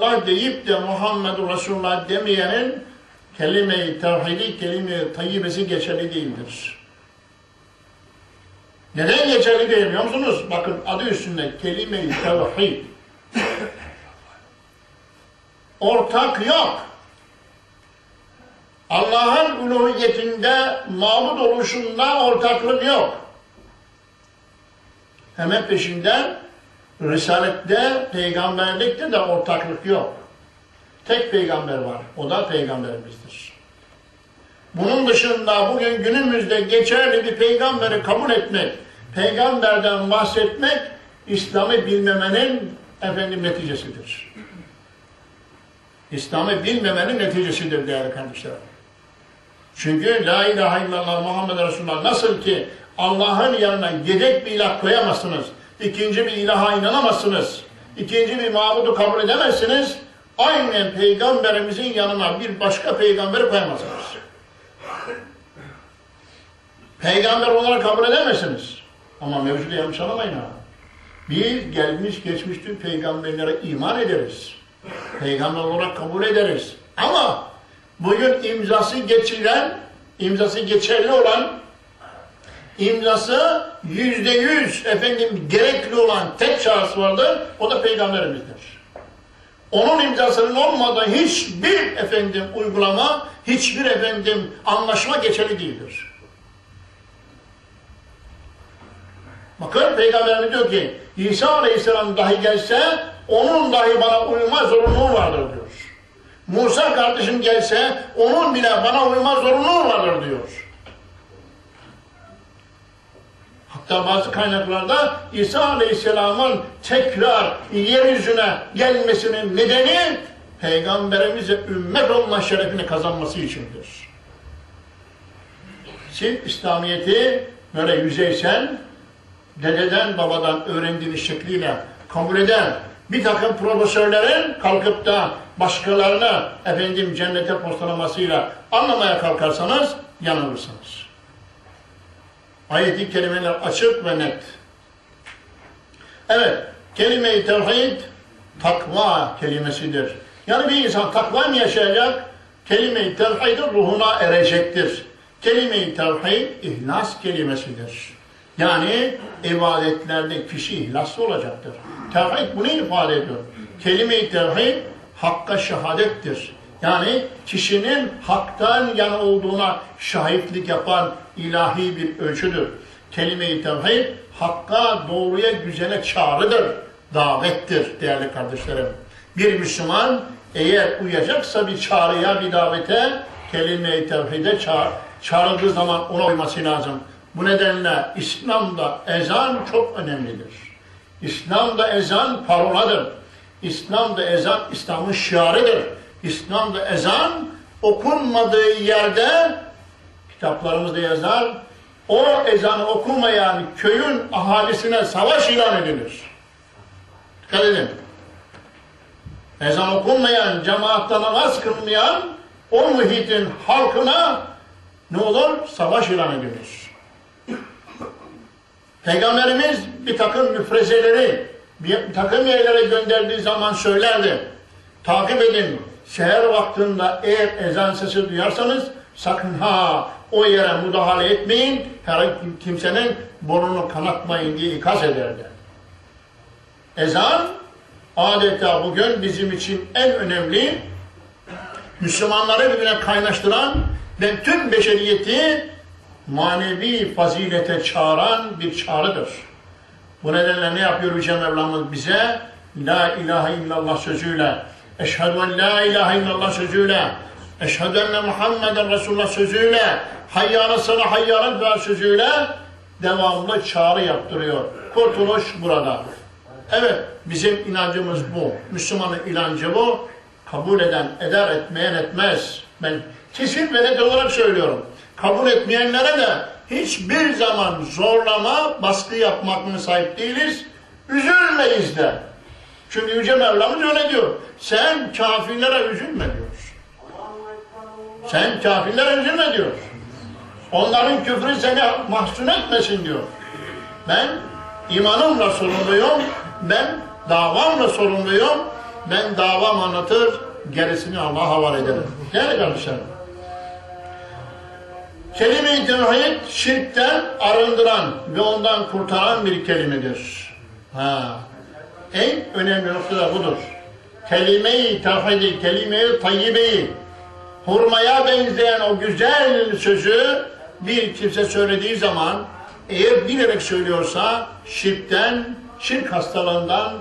Allah deyip de Muhammed Resulullah demeyenin kelime-i tevhidi, kelime-i tayyibesi geçerli değildir. Neden geçerli değil biliyor musunuz? Bakın adı üstünde kelime-i tevhid. Ortak yok. Allah'ın uluhiyetinde, mabud oluşunda ortaklık yok. Hemen peşinden Risalette, peygamberlikte de ortaklık yok. Tek peygamber var. O da peygamberimizdir. Bunun dışında bugün günümüzde geçerli bir peygamberi kabul etmek, peygamberden bahsetmek, İslam'ı bilmemenin efendim neticesidir. İslam'ı bilmemenin neticesidir değerli kardeşlerim. Çünkü La ilahe illallah Muhammed Resulullah nasıl ki Allah'ın yanına yedek bir ilah koyamazsınız, ikinci bir ilaha inanamazsınız, ikinci bir mabudu kabul edemezsiniz, aynen peygamberimizin yanına bir başka peygamberi koyamazsınız. Peygamber olarak kabul edemezsiniz. Ama mevzuda yanlış anlamayın ha. Biz gelmiş geçmiş tüm peygamberlere iman ederiz. Peygamber olarak kabul ederiz. Ama bugün imzası geçilen, imzası geçerli olan, imzası yüzde yüz efendim gerekli olan tek şahıs vardır. O da peygamberimizdir. Onun imzasının olmadığı hiçbir efendim uygulama, hiçbir efendim anlaşma geçerli değildir. Bakın Peygamberimiz diyor ki İsa Aleyhisselam dahi gelse onun dahi bana uyma zorunluluğu vardır diyor. Musa kardeşim gelse onun bile bana uyma zorunluluğu vardır diyor. Hatta bazı kaynaklarda İsa Aleyhisselam'ın tekrar yeryüzüne gelmesinin nedeni Peygamberimize ümmet olma şerefini kazanması içindir. Siz İslamiyet'i böyle yüzeysel, dededen babadan öğrendiğiniz şekliyle kabul eden bir takım profesörlerin kalkıp da başkalarına efendim cennete postalamasıyla anlamaya kalkarsanız yanılırsınız. Ayet-i kerimeler açık ve net. Evet, kelime-i tevhid takva kelimesidir. Yani bir insan takva mı yaşayacak? Kelime-i tevhidin ruhuna erecektir. Kelime-i tevhid ihlas kelimesidir. Yani ibadetlerde kişi ihlaslı olacaktır. Tevhid bunu ifade ediyor. Kelime-i tevhid hakka şehadettir. Yani kişinin haktan yana olduğuna şahitlik yapan ilahi bir ölçüdür. Kelime-i tevhid hakka, doğruya, güzele çağrıdır. Davettir değerli kardeşlerim. Bir Müslüman eğer uyacaksa bir çağrıya, bir davete kelime-i tevhide çağır, çağrıldığı zaman ona uyması lazım. Bu nedenle İslam'da ezan çok önemlidir. İslam'da ezan paroladır. İslam'da ezan İslam'ın şiarıdır. İslam'da ezan okunmadığı yerde kitaplarımızda yazar o ezanı okumayan köyün ahalisine savaş ilan edilir. Dikkat edin. Ezan okunmayan, cemaatta namaz kılmayan o muhitin halkına ne olur? Savaş ilan edilir. Peygamberimiz bir takım müfrezeleri bir takım yerlere gönderdiği zaman söylerdi. Takip edin. Seher vaktinde eğer ezan sesi duyarsanız sakın ha o yere müdahale etmeyin. Her kimsenin burnunu kanatmayın diye ikaz ederdi. Ezan adeta bugün bizim için en önemli Müslümanları birbirine kaynaştıran ve tüm beşeriyeti manevi fazilete çağıran bir çağrıdır. Bu nedenle ne yapıyor Yüce Mevlamız bize? La ilahe illallah sözüyle, eşhedü en la ilahe illallah sözüyle, eşhedü enne Muhammeden Resulullah sözüyle, hayyâle sana hayyâle dua sözüyle devamlı çağrı yaptırıyor. Kurtuluş burada. Evet, bizim inancımız bu. Müslümanın inancı bu. Kabul eden eder, etmeyen etmez. Ben kesin ve net olarak söylüyorum. Kabul etmeyenlere de hiçbir zaman zorlama, baskı yapmak mı sahip değiliz. Üzülmeyiz de. Çünkü Yüce Mevlamız öyle diyor. Sen kafirlere üzülme diyor. Sen kafirlere üzülme diyor. Onların küfrü seni mahzun etmesin diyor. Ben imanımla sorumluyum. Ben davamla sorumluyum. Ben davam anlatır, gerisini Allah'a havale ederim. Değerli kardeşlerim. Kelime-i tevhid şirkten arındıran ve ondan kurtaran bir kelimedir. Ha. En önemli nokta da budur. Kelime-i tevhidi, kelime-i tayyibeyi, hurmaya benzeyen o güzel sözü bir kimse söylediği zaman eğer bilerek söylüyorsa şirkten, şirk hastalığından